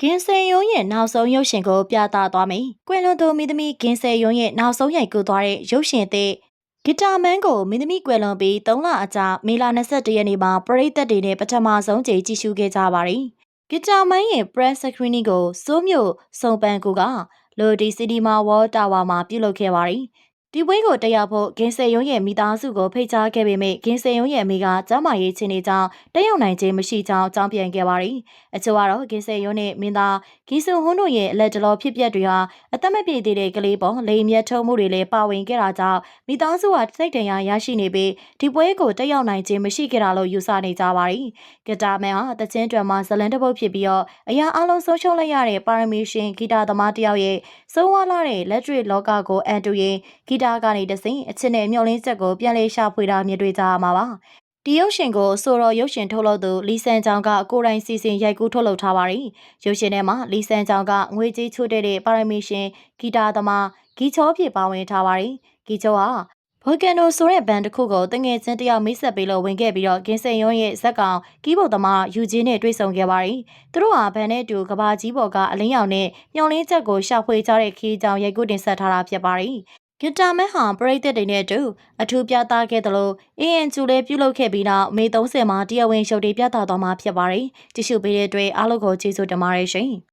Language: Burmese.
ဂင်းဆယ်ယုံရဲ့နောက်ဆုံးရုပ်ရှင်ကိုပြသသွားမယ်။ကွယ်လွန်သူမိသမီးဂင်းဆယ်ယုံရဲ့နောက်ဆုံးရိုက်ကူးသွားတဲ့ရုပ်ရှင်သစ်ဂီတာမန်ကိုမိသမီးကွယ်လွန်ပြီး3လအကြာမေလ22ရက်နေ့မှာပရိသတ်တွေနဲ့ပထမဆုံးကြိမ်ကြည့်ရှုခဲ့ကြပါရီ။ဂီတာမန်ရဲ့ press screening ကိုစိုးမြို့စုံပန်ကူကလိုဒီစီဒီမာဝေါ်တာဝါမှာပြုလုပ်ခဲ့ပါရီ။ ဒီပွဲကိုတက်ရောက်ဖို့ဂင်းစေယုံရဲ့မိသားစုကိုဖိတ်ကြားခဲ့ပေမဲ့ဂင်းစေယုံရဲ့အမေကကျမ်းမာရေးချင်းနေကြောင်းတက်ရောက်နိုင်ခြင်းမရှိကြောင်းအကြောင်းပြန်ခဲ့ပါရီ။အချို့ကတော့ဂင်းစေယုံနဲ့မင်းသားဂီဆူဟွန်းတို့ရဲ့အလက်တလောဖြစ်ပျက်တွေဟာအသက်မပြည့်သေးတဲ့ကလေးပေါ်လိမ်မြတ်ထုံမှုတွေလည်းပါဝင်ခဲ့တာကြောင့်မိသားစုဟာစိတ်တရားရရှိနေပြီးဒီပွဲကိုတက်ရောက်နိုင်ခြင်းမရှိခဲ့တာလို့ယူဆနေကြပါရီ။ဂီတာမန်ဟာတချင်းတွင်မှာဇလန်တစ်ပုတ်ဖြစ်ပြီးတော့အရာအလုံးဆုံးရှုံးလိုက်ရတဲ့ပါရမီရှင်ဂီတာသမားတယောက်ရဲ့စိုးဝါလာတဲ့လက်တွေ့လောကကိုအန်တူရင်ဂီတာကနေတဆင့်အချစ်နဲ့မျောလင်းချက်ကိုပြန်လည်ရှာဖွေတာမြင်တွေ့ကြရမှာပါဒီရုပ်ရှင်ကိုဆိုတော်ရုပ်ရှင်ထုတ်လုပ်သူလီဆန်ချောင်ကကိုရိုင်းစီစဉ်ရိုက်ကူးထုတ်လုပ်ထားပါတယ်။ရုပ်ရှင်ထဲမှာလီဆန်ချောင်ကငွေကြေးချိုးတဲ့ပါရမီရှင်ဂီတာသမားဂီချောဖြစ်ပါဝင်ထားပါတယ်။ဂီချောဟာဗိုလ်ကန်နိုဆိုတဲ့ဘန်တစ်ခုကိုတငယ်ချင်းတယောက်မိတ်ဆက်ပေးလို့ဝင်ခဲ့ပြီးတော့ဂင်းစင်ရုံးရဲ့ဇက်ကောင်ကီးဘုတ်သမားယူဂျင်းနဲ့တွေ့ဆုံခဲ့ပါတယ်။သူတို့ဟာဘန်နဲ့တူကဘာကြီးဘော်ကအလင်းရောင်နဲ့မျောလင်းချက်ကိုရှာဖွေကြတဲ့ခီးကြောင်ရိုက်ကူးတင်ဆက်ထားတာဖြစ်ပါတယ် ဂီတာမန်ဟာပရိသတ်တွေနဲ့အတူအထူးပြသခဲ့သလိုအင်းအန်ကျူလည်းပြုလုပ်ခဲ့ပြီးနောက်မေ30မှာတရားဝင်ရှုပ်တွေပြသသွားမှာဖြစ်ပါတယ်။တ िश ူပေးတဲ့အတွက်အားလုံးကိုကျေးဇူးတင်ပါတယ်ရှင်။